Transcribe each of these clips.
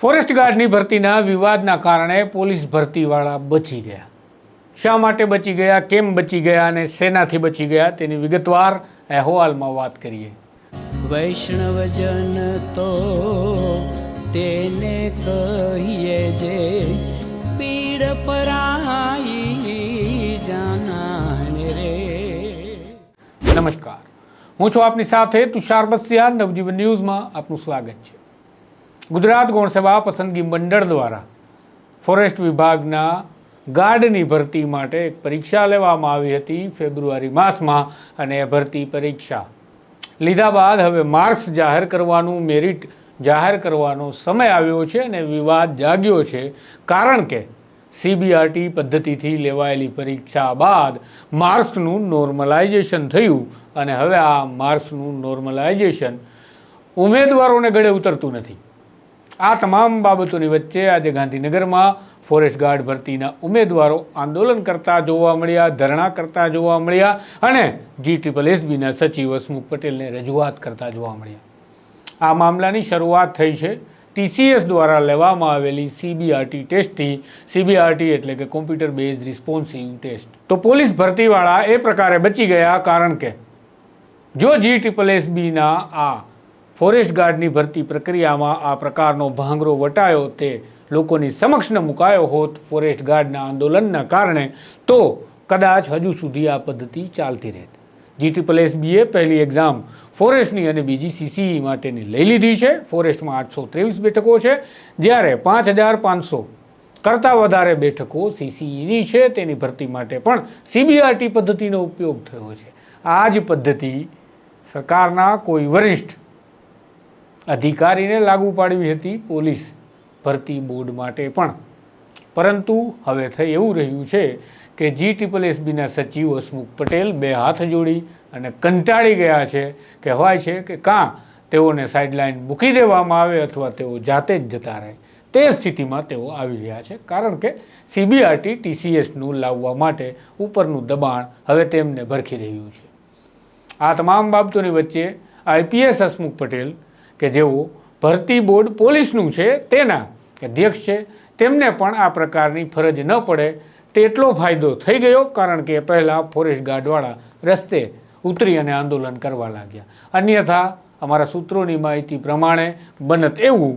Forest ગાર્ડની ભરતીના વિવાદના કારણે police ભરતીવાળા બચી ગયા. શા માટે બચી ગયા કેમ બચી ગયા અને શેનાથી બચી ગયા તેની વિગતવાર અહેવાલમાં વાત કરીએ. વૈષ્ણવજન તો તેને કહીએ જે પીડ પરાઈ જાનાને રે. નમસ્કાર. હું છું આપની સાથે તુષાર બસિયા નવજીવન ન્યૂઝમાં આપનું સ્વાગત છે. ગુજરાત ગૌણસેવા પસંદગી મંડળ દ્વારા ફોરેસ્ટ વિભાગના ગાર્ડની ભરતી માટે એક પરીક્ષા લેવામાં આવી હતી ફેબ્રુઆરી માસમાં અને એ ભરતી પરીક્ષા લીધા બાદ હવે માર્ક્સ જાહેર કરવાનું, મેરિટ જાહેર કરવાનો સમય આવ્યો છે અને વિવાદ જાગ્યો છે. કારણ કે સીબીઆરટી પદ્ધતિથી લેવાયેલી પરીક્ષા બાદ માર્ક્સનું નોર્મલાઇઝેશન થયું અને હવે આ માર્ક્સનું નોર્મલાઇઝેશન ઉમેદવારોને ગળે ઉતરતું નથી. આ તમામ બાબતોની વચ્ચે આજે ગાંધીનગરમાં ફોરેસ્ટ ગાર્ડ ભરતીના ઉમેદવારો આંદોલન કરતા જોવા મળ્યા, ધરણા કરતા જોવા મળ્યા અને જી ટ્રિપલ એસબીના સચિવ હસમુખ પટેલને રજૂઆત કરતા જોવા મળ્યા. આ મામલાની શરૂઆત થઈ છે. ટીસીએસ દ્વારા લેવામાં આવેલી સીબીઆરટી ટેસ્ટથી. સીબીઆરટી એટલે કે કોમ્પ્યુટર બેઝ રિસ્પોન્સિવ ટેસ્ટ તો પોલીસ ભરતીવાળા એ પ્રકારે બચી ગયા, કારણ કે જો જી ટ્રિપલ એસબીના આ ફોરેસ્ટ ગાર્ડની ભરતી પ્રક્રિયામાં આ પ્રકારનો ભાંગરો વટાયો તે લોકોની સમક્ષ ન મુકાયો હોત ફોરેસ્ટ ગાર્ડના આંદોલનના કારણે, તો કદાચ હજુ સુધી આ પદ્ધતિ ચાલતી રહેત. જી ટ્રિપલ એસબીએ પહેલી એક્ઝામ ફોરેસ્ટની અને બીજી સીસીઈ માટેની લઈ લીધી છે. ફોરેસ્ટમાં આઠસો ત્રેવીસ બેઠકો છે. જ્યારે પાંચ હજાર પાંચસો કરતાં વધારે બેઠકો સીસીઈની છે. તેની ભરતી માટે પણ સીબીઆરટી પદ્ધતિનો ઉપયોગ થયો છે. આ જ પદ્ધતિ સરકારના કોઈ વરિષ્ઠ અધિકારીને લાગુ પાડવી હતી પોલીસ ભરતી બોર્ડ માટે પણ. પરંતુ હવે થઈ એવું રહ્યું છે કે જી ટ્રિપલ એસબીના સચિવ હસમુખ પટેલ બે હાથ જોડી અને કંટાળી ગયા છે. કહેવાય છે કે કાં તેઓને સાઇડલાઇન મૂકી દેવામાં આવે અથવા તેઓ જાતે જ જતા રહે. તે સ્થિતિમાં તેઓ આવી ગયા છે. કારણ કે સીબીઆરટી ટીસીએસનું લાવવા માટે ઉપરનું દબાણ હવે તેમને ભરખી રહ્યું છે. આ તમામ બાબતોની વચ્ચે આઈપીએસ હસમુખ પટેલ કે જેઓ ભરતી બોર્ડ પોલીસનું છે, તેના અધ્યક્ષ છે, તેમને પણ આ પ્રકારની ફરજ ન પડે તેટલો ફાયદો થઈ ગયો, કારણ કે પહેલાં ફોરેસ્ટ ગાર્ડવાળા રસ્તે ઉતરી અને આંદોલન કરવા લાગ્યા. અન્યથા અમારા સૂત્રોની માહિતી પ્રમાણે બનત એવું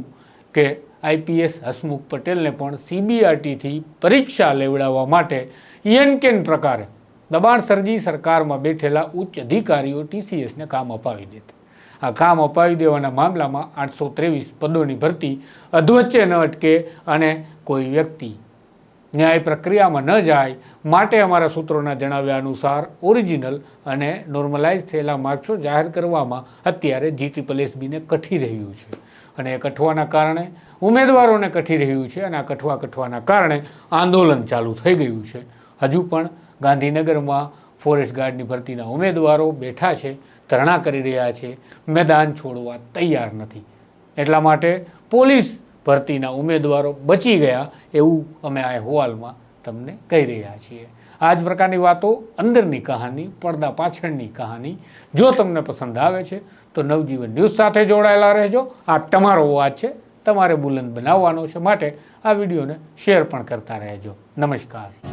કે આઈપીએસ હસમુખ પટેલને પણ સીબીઆરટીથી પરીક્ષા લેવડાવવા માટે યનકેન પ્રકારે દબાણ સર્જી સરકારમાં બેઠેલા ઉચ્ચ અધિકારીઓ ટીસીએસને કામ અપાવી દેતા. આ કામ અપાવી દેવાના મામલામાં આઠસો ત્રેવીસ પદોની ભરતી અધવચ્ચે ન અટકે અને કોઈ વ્યક્તિ ન્યાય પ્રક્રિયામાં ન જાય માટે અમારા સૂત્રોના જણાવ્યા અનુસાર ઓરિજિનલ અને નોર્મલાઇઝ થયેલા માર્ક્સો જાહેર કરવામાં અત્યારે જી ટ્રિપલ એસબીને કઠી રહ્યું છે. અને એ કઠવાના કારણે ઉમેદવારોને કઠી રહ્યું છે અને આ કઠવા કઠવાના કારણે આંદોલન ચાલુ થઈ ગયું છે. હજુ પણ ગાંધીનગરમાં ફોરેસ્ટ ગાર્ડની ભરતીના ઉમેદવારો બેઠા છે, ધરણા કરી રહ્યા છે, મેદાન છોડવા તૈયાર નથી. એટલા માટે પોલીસ ભરતીના ઉમેદવારો બચી ગયા એવું અમે આ અહેવાલમાં તમને કહી રહ્યા છીએ. આ જ પ્રકારની વાતો અંદરની કહાની, પડદા પાછળની કહાની. જો તમને પસંદ આવે છે, તો નવજીવન ન્યૂઝ સાથે જોડાયેલા રહેજો. આ તમારો અવાજ છે, તમારે બુલંદ બનાવવાનો છે, માટે આ વિડીયોને શેર પણ કરતા રહેજો. નમસ્કાર.